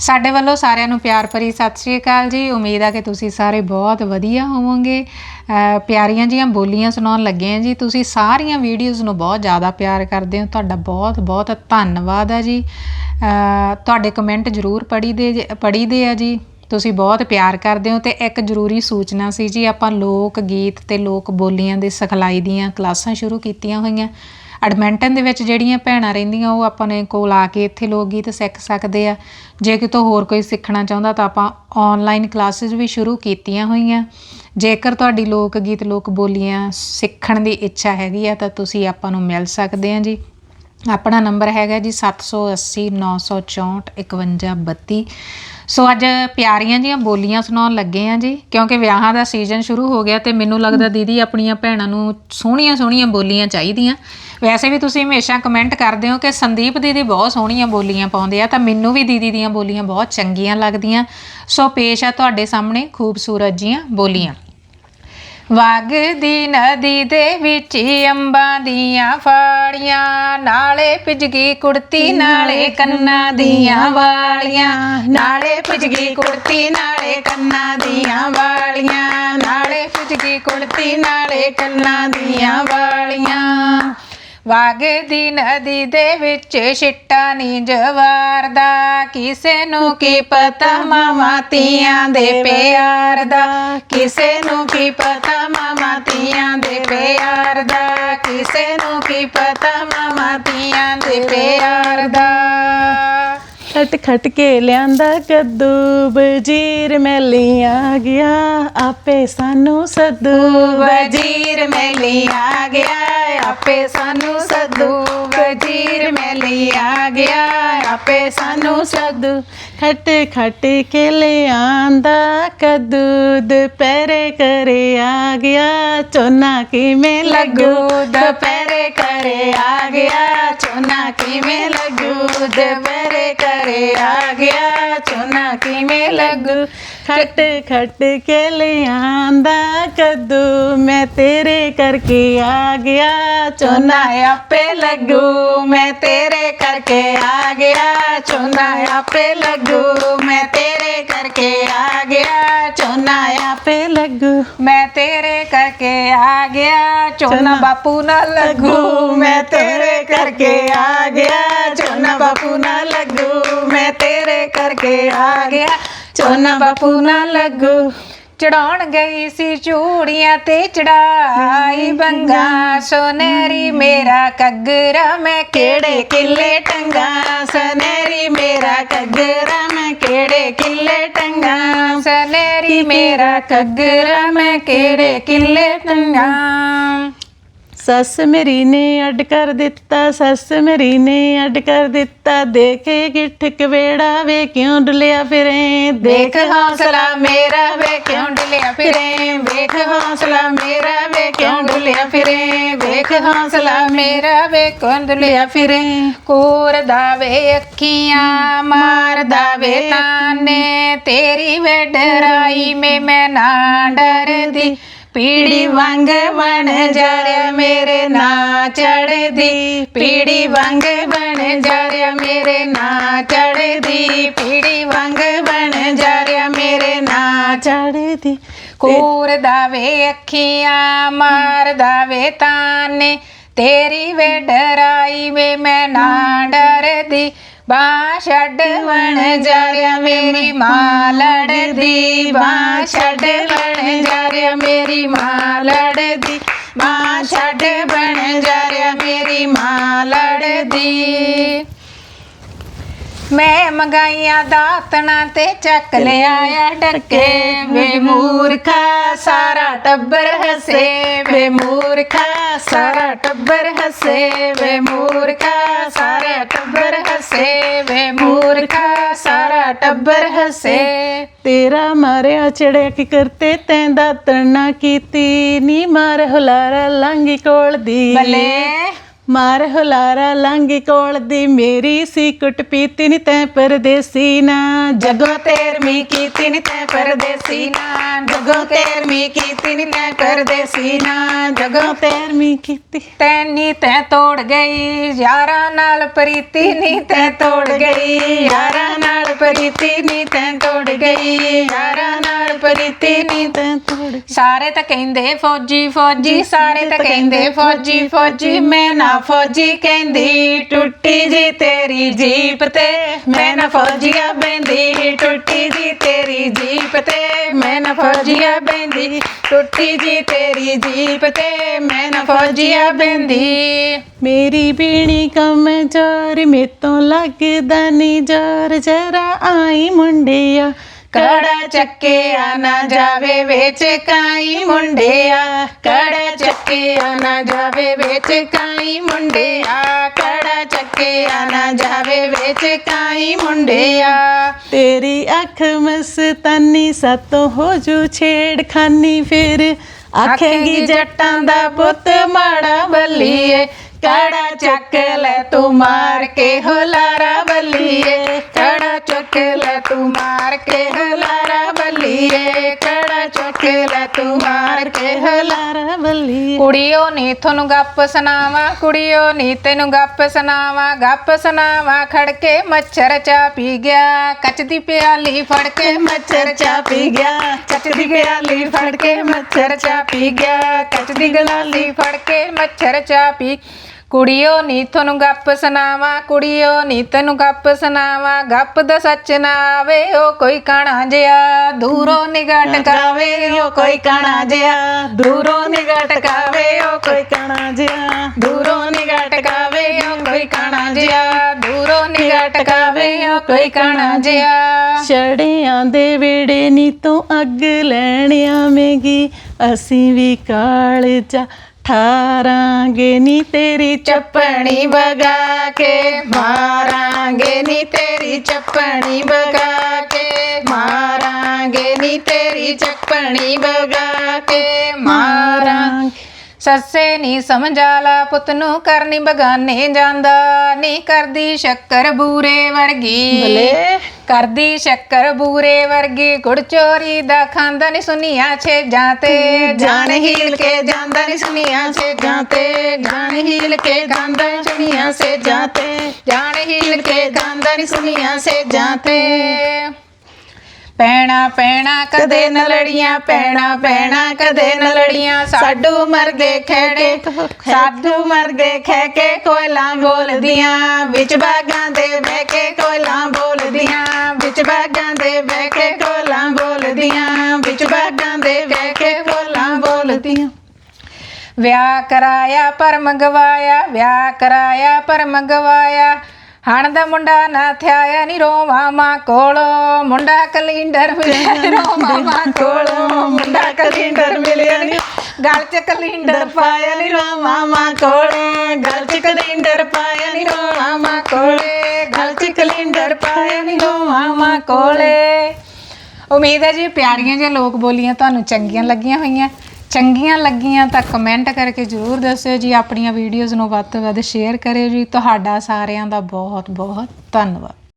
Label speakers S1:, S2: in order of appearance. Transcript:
S1: ਸਾਡੇ ਵੱਲੋਂ ਸਾਰਿਆਂ ਨੂੰ ਪਿਆਰ ਭਰੀ ਸਤਿ ਸ਼੍ਰੀ ਅਕਾਲ ਜੀ। ਉਮੀਦ ਆ ਕਿ ਤੁਸੀਂ ਸਾਰੇ ਬਹੁਤ ਵਧੀਆ ਹੋਵੋਗੇ। ਪਿਆਰੀਆਂ ਜੀਆਂ ਬੋਲੀਆਂ ਸੁਣਾਉਣ ਲੱਗੇ ਆ ਜੀ। ਤੁਸੀਂ ਸਾਰੀਆਂ ਵੀਡੀਓਜ਼ ਨੂੰ ਬਹੁਤ ਜ਼ਿਆਦਾ ਪਿਆਰ ਕਰਦੇ ਹੋ। ਤੁਹਾਡਾ ਬਹੁਤ ਬਹੁਤ ਧੰਨਵਾਦ ਆ ਜੀ। ਤੁਹਾਡੇ ਕਮੈਂਟ ਜ਼ਰੂਰ ਪੜ੍ਹੀਦੇ ਪੜ੍ਹੀਦੇ ਆ ਜੀ। ਤੁਸੀਂ ਬਹੁਤ ਪਿਆਰ ਕਰਦੇ ਹੋ ਤੇ ਇੱਕ ਜ਼ਰੂਰੀ ਸੂਚਨਾ ਸੀ ਜੀ। ਆਪਾਂ ਲੋਕ ਗੀਤ ਤੇ ਲੋਕ ਬੋਲੀਆਂ ਦੇ ਸਿਖਲਾਈ ਦੀਆਂ ਕਲਾਸਾਂ ਸ਼ੁਰੂ ਕੀਤੀਆਂ ਹੋਈਆਂ। ਐਡਮਿੰਟਨ ਦੇ ਵਿੱਚ ਜਿਹੜੀਆਂ ਭੈਣਾਂ ਰਹਿੰਦੀਆਂ, ਉਹ ਆਪਾਂ ਨੇ ਕੋਲ ਆ ਕੇ ਇੱਥੇ ਲੋਕ ਗੀਤ ਸਿੱਖ ਸਕਦੇ ਆ। ਜੇ ਕਿਤੋਂ ਹੋਰ ਕੋਈ ਸਿੱਖਣਾ ਚਾਹੁੰਦਾ ਤਾਂ ਆਪਾਂ ਆਨਲਾਈਨ ਕਲਾਸਿਸ ਵੀ ਸ਼ੁਰੂ ਕੀਤੀਆਂ ਹੋਈਆਂ। ਜੇਕਰ ਤੁਹਾਡੀ ਲੋਕ ਗੀਤ, ਲੋਕ ਬੋਲੀਆਂ ਸਿੱਖਣ ਦੀ ਇੱਛਾ ਹੈਗੀ ਆ, ਤਾਂ ਤੁਸੀਂ ਆਪਾਂ ਨੂੰ ਮਿਲ ਸਕਦੇ ਆ ਜੀ। ਆਪਣਾ ਨੰਬਰ ਹੈਗਾ ਜੀ 780 964 5132 ਸੋ ਅੱਜ ਪਿਆਰੀਆਂ ਜੀਆਂ ਬੋਲੀਆਂ ਸੁਣਾਉਣ ਲੱਗੇ ਆ ਜੀ, ਕਿਉਂਕਿ ਵਿਆਹਾਂ ਦਾ ਸੀਜ਼ਨ ਸ਼ੁਰੂ ਹੋ ਗਿਆ ਤੇ ਮੈਨੂੰ ਲੱਗਦਾ ਦੀਦੀ ਆਪਣੀਆਂ ਭੈਣਾਂ ਨੂੰ ਸੋਹਣੀਆਂ ਸੋਹਣੀਆਂ ਬੋਲੀਆਂ ਚਾਹੀਦੀਆਂ। ਵੈਸੇ ਵੀ ਤੁਸੀਂ ਹਮੇਸ਼ਾ ਕਮੈਂਟ ਕਰਦੇ ਹੋ ਕਿ ਸੰਦੀਪ ਦੀਦੀ ਬਹੁਤ ਸੋਹਣੀਆਂ ਬੋਲੀਆਂ ਪਾਉਂਦੇ ਆ, ਤਾਂ ਮੈਨੂੰ ਵੀ ਦੀਦੀ ਦੀਆਂ ਬੋਲੀਆਂ ਬਹੁਤ ਚੰਗੀਆਂ ਲੱਗਦੀਆਂ। ਸੋ ਪੇਸ਼ ਆ ਤੁਹਾਡੇ ਸਾਹਮਣੇ ਖੂਬਸੂਰਤ ਜੀਆਂ ਬੋਲੀਆਂ। ਵਗਦੀ ਨਦੀ ਦੇ ਵਿੱਚ ਅੰਬਾਂ ਦੀਆਂ ਫਾੜੀਆਂ, ਨਾਲੇ ਪਿਜਗੀ ਕੁੜਤੀ, ਨਾਲੇ ਕੰਨਾਂ ਦੀਆਂ ਵਾਲੀਆਂ, ਨਾਲੇ ਪਿਜਗੀ ਕੁੜਤੀ, ਨਾਲੇ ਕੰਨਾਂ ਦੀਆਂ ਵਾਲੀਆਂ, ਨਾਲੇ ਪਿਜਗੀ ਕੁੜਤੀ, ਨਾਲੇ ਕੰਨਾਂ ਦੀਆਂ ਵਾਲੀਆਂ। ਵਗਦੀ ਨਦੀ ਦੇ ਵਿੱਚ ਛਿੱਟਾ ਨੀ ਜਵਾਰਦਾ ਕਿਸੇ ਨੂੰ ਕੀ ਪਤਾ ਮਾਵਾਂ ਧੀਆਂ ਦੇ ਪਿਆਰ ਦਾ? ਕਿਸੇ ਨੂੰ ਕੀ ਪਤਾ ਮਾਮਾਤੀਆਂ ਦੇ ਪਿਆਰ ਦਾ? ਕਿਸੇ ਨੂੰ ਕੀ ਪਤਾ ਮਾਮਾਤੀਆਂ ਦੇ ਪਿਆਰ ਦਾ?
S2: ਖਟ ਖਟ ਕੇ ਲਿਆਂਦਾ ਕੱਦੂ ਵਜ਼ੀਰ ਮੈਲੀ ਆ ਗਿਆ, ਆਪੇ ਸਾਨੂੰ ਸੱਦੂ
S1: ਵਜ਼ੀਰ ਮੈਲੀ ਆ ਗਿਆ। ਆਪੇ ਸਾਨੂੰ ਸੱਦੂ ਵਜ਼ੀਰ ਮੈਲੀ ਆ ਗਿਆ। ਆਪੇ ਸਾਨੂੰ
S2: ਸਦੂ ਖਟ ਖਟ ਕੇ ਲਿਆਂਦਾ ਕੱਦੂ ਦੁਪਹਿਰੇ ਕਰੇ ਆ ਗਿਆ ਚੋਨਾ ਕਿਵੇਂ ਲੱਗੂ?
S1: ਦੁਪਹਿਰੇ ਕਰੇ ਆ ਗਿਆ ਚੋਨਾ ਕਿਵੇਂ ਲੱਗੂ? ਦੁਪਹਿਰੇ ਕਰੇ ਆ ਗਿਆ ਚੋਨਾ ਕਿਵੇਂ ਲੱਗੂ?
S2: ਖਟ ਖਟ ਕੇ ਲਿਆਂਦਾ ਕੱਦੂ ਮੈਂ ਤੇਰੇ ਕਰਕੇ ਆ ਗਿਆ
S1: ਚੋਨਾ ਆਪੇ ਲੱਗੂ। ਮੈਂ ਤੇਰੇ ਕਰਕੇ ਆ ਗਿਆ ਚੋਨਾ ਆਪੇ ਲੱਗੂ। ਮੈਂ ਤੇਰੇ ਕਰਕੇ ਆ ਗਿਆ ਚੋਨਾ
S2: ਆਪੇ ਲੱਗੂ।
S1: ਮੈਂ ਤੇਰੇ ਕਰਕੇ ਆ ਗਿਆ ਚੋਨਾ ਬਾਪੂ ਨਾ ਲੱਗੂ। ਮੈਂ ਤੇਰੇ ਕਰਕੇ ਆ ਗਿਆ ਚੋਨਾ ਬਾਪੂ ਨਾ ਲੱਗੂ। ਮੈਂ ਤੇਰੇ ਕਰਕੇ ਆ ਗਿਆ ਚੋਨਾ ਬਾਪੂ ਨਾ ਲੱਗੂ। ਚੜਾਉਣ ਗਈ ਸੀ ਚੂੜੀਆਂ ਤੇ ਚੜਾਈ ਬੰਗਾ। ਸੋਨੇਰੀ ਮੇਰਾ ਕੱਗਰਾ ਮੈਂ ਕਿਹੜੇ ਕਿੱਲੇ ਟੰਗਾ? ਸਨੇਰੀ ਮੇਰਾ ਕੱਗਰਾ ਕਿਹੜੇ ਕਿੱਲੇ ਟੰਗਾ? ਸਨੇਰੀ ਮੇਰਾ ਘੱਗਰਾ ਮੈਂ ਕਿਹੜੇ ਕਿੱਲੇ ਟੰਗਾ?
S2: ਸੱਸ ਮੇਰੀ ਨੇ ਅੱਡ ਕਰ ਦਿੱਤਾ, ਸੱਸ ਮੇਰੀ ਨੇ ਅੱਡ ਕਰ ਦਿੱਤਾ। ਦੇਖੇ ਗਿੱਠ ਕਵੇੜਾ, ਵੇ ਕਿਉਂ ਡੁੱਲਿਆ ਫਿਰੇ?
S1: ਦੇਖ ਹੌਸਲਾ ਮੇਰਾ, ਵੇ ਕਿਉਂ ਡੁੱਲਿਆ ਫਿਰੇ? ਵੇਖ ਹੌਸਲਾ ਮੇਰਾ, ਵੇ ਕਿਉਂ ਡੁੱਲਿਆ ਫਿਰੇ? ਵੇਖ ਹੌਸਲਾ ਮੇਰਾ, ਵੇ ਕਿਉਂ ਡੁੱਲਿਆ ਫਿਰੇ? ਕੋਰਦਾ ਵੇ ਅੱਖੀਆਂ ਮਾਰਦਾ ਵੇ ਤਾਨੇ। ਤੇਰੀ ਵੇ ਡਰਾਈ ਮੇ ਮੈਂ ਨਾ ਡਰਦੀ। ਪੀੜੀ ਵਾਂਗ ਬਣ ਜਾਰਿਆ ਮੇਰੇ ਨਾ ਚੜਦੀ ਪੀੜੀ ਵਾਂਗ ਬਣ ਜਾਰਿਆ ਮੇਰੇ ਨਾ ਚੜਦੀ ਪੀੜੀ ਵਾਂਗ ਬਣ ਜਾਰਿਆ ਮੇਰੇ ਨਾ
S2: ਚੜਦੀ
S1: ਕੋਰਦਾ ਵੇ ਅੱਖੀਆਂ ਮਾਰਦਾ ਵੇ ਤਾਨੇ। ਤੇਰੀ ਵੇ ਡਰਾਈ ਵੇ ਮੈਂ ਨਾ ਡਰਦੀ, ਬਾਹ ਛੱਡ ਵਣ ਜਾਰਿਆ ਮੇਰੀ ਮਾਂ ਲੜਦੀ, ਬਾਹ ਛੱਡ ਵਣ ਜਾਰਿਆ ਮੇਰੀ ਮਾਂ ਲੜਦੀ ਮਾਂ ਛੱਡ ਵਣ ਜਾਰਿਆ ਮੇਰੀ ਮਾਂ ਲੜਦੀ। ਮੈਂ ਮੰਗਾਈਆਂ ਦਾਤਣਾ ਤੇ ਚੱਕ ਲਿਆਇਆ ਡੱਕੇ। ਵੇ ਮੂਰਖਾ ਸਾਰਾ ਟੱਬਰ ਹੱਸੇ। ਵੇ ਮੂਰਖਾ ਸਾਰਾ ਟੱਬਰ ਹੱਸੇ। ਵੇ ਮੂਰਖਾ ਸਾਰਾ ਟੱਬਰ ਹੱਸੇ। ਵੇ ਮੂਰਖਾ ਸਾਰਾ ਟੱਬਰ ਹੱਸੇ।
S2: ਤੇਰਾ ਮਾਰਿਆ ਚੜਿਆ ਕੀ ਕਰਤੇ ਤੈਂਦਾ ਤੜਨਾ ਕੀਤੀ। ਨੀ ਮਾਰ ਹੁਲਾਰਾ ਲਾਂਗੀ ਕੋਲ ਦੀ।
S1: ਬੱਲੇ।
S2: ਮਾਰ ਹੁਲਾਰਾ ਲਾਂਗੀ ਕੋਲ ਦੀ ਮੇਰੀ ਸੀ ਕੁੱਟ ਪੀਤੀ ਨੀ ਤੈਂ ਪਰਦੇਸੀ ਨਾ।
S1: ਜਗੋ ਤੇਰਮੀ ਕੀਤੀ ਨੀ ਤੈ ਪਰਦੇਸੀ ਨਾ। ਜਗੋ ਤੇਰਮੀ ਕੀਤੀ ਨੀ ਤੈ ਪਰਦੇਸੀ ਨਾ। ਜਗੋ
S2: ਤੇਰਮੀ ਕੀਤੀ
S1: ਤੈਨੀ ਤੈ ਤੋੜ ਗਈ ਯਾਰਾਂ ਨਾਲ ਪ੍ਰੀਤੀ ਨੀ ਤੈ ਤੋੜ ਗਈ। ਯਾਰਾਂ ਨਾਲ
S2: ਪ੍ਰੀਤੀ ਨੀ ਤੈਂ ਤੋੜ ਗਈ। ਯਾਰਾਂ ਨੀ ਤੈਂ ਤੋੜ
S1: ਸਾਰੇ ਤਾਂ ਕਹਿੰਦੇ ਫੌਜੀ ਫੌਜੀ, ਸਾਰੇ ਤਾਂ ਕਹਿੰਦੇ ਫੌਜੀ ਫੌਜੀ। ਮੈਂ ਨਾ ਫੌਜੀ ਕਹਿੰਦੀ, ਟੁੱਟੀ ਜੀ ਤੇਰੀ ਜੀਪ ਤੇ। ਮੈਂ ਨਾ ਫੌਜੀਆ ਬੈੰਦੀ ਟੁੱਟੀ ਜੀ ਤੇਰੀ ਜੀਪ ਤੇ। ਮੈਂ ਨਾ ਫੌਜੀਆ ਬੈੰਦੀ ਟੁੱਟੀ ਜੀ ਤੇਰੀ ਜੀਪ ਤੇ। ਮੈਂ ਨਾ ਫੌਜੀਆ ਬੈੰਦੀ
S2: ਮੇਰੀ ਬੀਣੀ ਕਮਜ਼ੋਰ ਮੇਤੋਂ ਲੱਗਦਾ ਨੀ ਜ਼ੋਰ। ਜਰਾ ਆਈ ਮੁੰਡਿਆ
S1: ਕੜਾ ਚੱਕਿਆ ਨਾ ਜਾਵੇ ਵਿੱਚ ਕਾਈ ਮੁੰਡਿਆ। ਕੜਾ ਚੱਕਿਆ ਨਾ ਜਾਵੇ ਵਿੱਚ ਕਾਈ ਮੁੰਡਿਆ। ਕੜਾ ਚੱਕਿਆ ਨਾ ਜਾਵੇ ਵਿੱਚ ਕਾਈ ਮੁੰਡਿਆ।
S2: ਤੇਰੀ ਅੱਖ ਮਸਤਾਨੀ ਸਤੋਂ ਹੋ ਜੂ ਛੇੜਖਾਨੀ ਫਿਰ। ਆਖੇਗੀ ਜੱਟਾਂ ਦਾ ਪੁੱਤ ਮਾੜਾ ਬੱਲੀਏ।
S1: ਕੜਾ ਚੱਕ ਲੈ ਤੂੰ ਮਾਰ ਕੇ ਹੁਲਾਰਾ ਬੱਲੀਏ। ਕੜਾ ਚੱਕ ਲੈ ਤੂੰ ਮਾਰ ਕੇ ਹੁਲਾਰਾ ਬੱਲੀਏ। ਕੜਾ ਚੱਕ ਲੈ ਤੂੰ ਮਾਰ ਕੇ ਹੁਲਾਰਾ ਕੁੜੀਓ ਨੀ ਤੁਹਾਨੂੰ ਗੱਪ ਸੁਣਾਵਾ, ਕੁੜੀਓ ਨੀ ਤੈਨੂੰ ਗੱਪ ਸੁਣਾਵਾ ਗੱਪ ਸੁਣਾਵਾ, ਖੜਕੇ ਮੱਛਰ ਚਾ ਪੀ ਗਿਆ। ਕੱਚ ਦੀ ਪਿਆਲੀ ਫੜ ਕੇ ਮੱਛਰ ਚਾ ਪੀ ਗਿਆ। ਕੱਚ ਦੀ ਪਿਆਲੀ ਫੜ ਕੇ ਮੱਛਰ ਚਾ ਪੀ ਗਿਆ। ਕੱਚ ਦੀ ਗਲਾਲੀ ਫੜ ਕੇ ਮੱਛਰ ਚਾ ਪੀ ਕੁੜੀਓ ਨੀ ਤੁਹਾਨੂੰ ਗੱਪ ਸੁਣਾਵਾ ਕੁੜੀਓ ਨੀ ਤੈਨੂੰ ਗੱਪ ਸੁਣਾਵਾ ਗੱਪ ਦਾ ਸੱਚ ਨਾ ਆਵੇ ਉਹ ਕੋਈ ਕਾਣਾ ਜਿਆ ਦੂਰੋਂ ਨਿਗਾਹ ਟਕਾਵੇ ਉਹ ਕੋਈ ਕਾਣਾ ਜਿਆ ਦੂਰੋਂ ਨਿਗਾਹ ਟਕਾਵੇ ਉਹ ਕੋਈ
S2: ਕਣਾ ਜਿਆ
S1: ਦੂਰੋਂ ਨਿਗਾਹ ਟਕਾਵੇ ਉਹ ਕੋਈ ਕਾਣਾ ਜਿਆ ਦੂਰੋਂ ਨਿਗਾਹ ਟਕਾਵੇ ਉਹ ਕੋਈ ਕਾਣਾ ਜਿਆ
S2: ਛੜਿਆਂ ਦੇ ਵੇੜੇ ਨੀ ਤੂੰ ਅੱਗ ਲੈਣ ਆਵੇਂਗੀ। ਅਸੀਂ ਵੀ ਕਾਲਜਾ ਠਾਰਾਂਗੇ ਨੀ ਤੇਰੀ
S1: ਚੱਪਣੀ ਵਗਾ ਕੇ, ਮਾਰਾਂਗੇ ਨੀ ਤੇਰੀ ਚੱਪਣੀ ਵਗਾ ਕੇ, ਮਾਰਾਂਗੇ ਨੀ ਤੇਰੀ ਚੱਪਣੀ ਵਗਾ ਕੇ ਮਾਰਾਂ ਸੱਸੇ ਨੀ ਸਮਝਾਲਾ ਪੁੱਤ ਨੂੰ ਕਰਨੀ ਬਗਾਨੇ ਜਾਂਦਾ ਨੀ ਕਰਦੀ ਸ਼ੱਕਰ ਬੂਰੇ ਵਰਗੀ।
S2: ਭਲੇ
S1: ਕਰਦੀ ਸ਼ੱਕਰ ਬੂਰੇ ਵਰਗੀ ਗੁੜ ਚੋਰੀ ਦਾ ਖਾਂਦਾ ਨੀ ਸੁਨੀਆਂ ਛੇ ਜਾਂਤੇ ਜਾਣ ਹੀਲ ਕੇ ਜਾਂਦਾ ਨੀ ਸੁਨੀਆਂ ਛੇ ਜਾਂਤੇ ਜਾਣ ਹੀਲ ਕੇ ਨੀ ਸੁਨੀਆਂ ਸੇ ਜਾਂਤੇ ਜਾਣ ਹੀਲ ਕੇ ਖਾਂਦਾ ਨੀ ਸੁਨੀਆਂ ਸੇ ਜਾਂਤੇ ਪੈਣਾ ਪੈਣਾ ਕਦੇ ਨ ਲੜੀਆਂ ਪੈਣਾ ਪੈਣਾ ਕਦੇ ਨ ਲੜੀਆਂ ਸਾਡੂ ਮਰਗੇ ਖੇੜੇ ਸਾਡੂ ਮਰਗੇ ਖੈ ਕੇ ਕੋਇਲਾਂ ਬੋਲਦੀਆਂ। ਵਿੱਚ ਬਾਗਾਂ ਦੇ ਬਹਿ ਕੇ ਕੋਇਲਾਂ ਬੋਲਦੀਆਂ। ਵਿੱਚ ਬਾਗਾਂ ਦੇ ਬਹਿ ਕੇ ਕੋਇਲਾਂ ਬੋਲਦੀਆਂ। ਵਿੱਚ ਬਾਗਾਂ ਦੇ ਬਹਿ ਕੇ ਕੋਇਲਾਂ ਬੋਲਦੀਆਂ। ਵਿਆਹ ਕਰਾਇਆ ਪਰ ਮੰਗਵਾਇਆ ਵਿਆਹ ਕਰਾਇਆ ਪਰ ਮੰਗਵਾਇਆ। ਹਣ ਦਾ ਮੁੰਡਾ ਨਾ ਥਿਆਇਆ ਨੀ ਰੋਵਾ ਮਾਂ ਕੋਲੋਂ। ਮੁੰਡਾ ਕਲਿੰਡਰ ਮਿਲਿਆ ਨੀ ਰੋਵਾ ਮਾਂ ਕੋਲੋਂ ਮੁੰਡਾ ਕਲਿੰਡਰ ਮਿਲਿਆ ਨੀ। ਗਲ ਚ ਕਲਿੰਡਰ ਪਾਇਆ ਨੀ ਰੋਵਾ ਮਾਂ ਕੋਲੇ। ਗਲ ਚ ਕਲਿੰਡਰ ਪਾਇਆ ਨੀ ਰੋਵਾ ਮਾਂ ਕੋਲੇ। ਗਲ ਚ ਕਲਿੰਡਰ ਪਾਇਆ ਨੀ ਰੋਵਾ ਮਾਂ ਕੋਲੇ। ਉਮੀਦ ਹੈ ਜੀ ਪਿਆਰੀਆਂ ਜਿਹੀਆਂ ਲੋਕ ਬੋਲੀਆਂ ਤੁਹਾਨੂੰ ਚੰਗੀਆਂ ਲੱਗੀਆਂ ਹੋਈਆਂ। ਚੰਗੀਆਂ ਲੱਗੀਆਂ ਤਾਂ ਕਮੈਂਟ ਕਰਕੇ ਜਰੂਰ ਦੱਸਿਓ ਜੀ, ਆਪਣੀਆਂ ਵੀਡੀਓਜ਼ ਨੂੰ ਵੱਧ ਤੋਂ ਵੱਧ ਸ਼ੇਅਰ ਕਰਿਓ ਜੀ। ਤੁਹਾਡਾ ਸਾਰਿਆਂ ਦਾ ਬਹੁਤ ਬਹੁਤ ਧੰਨਵਾਦ।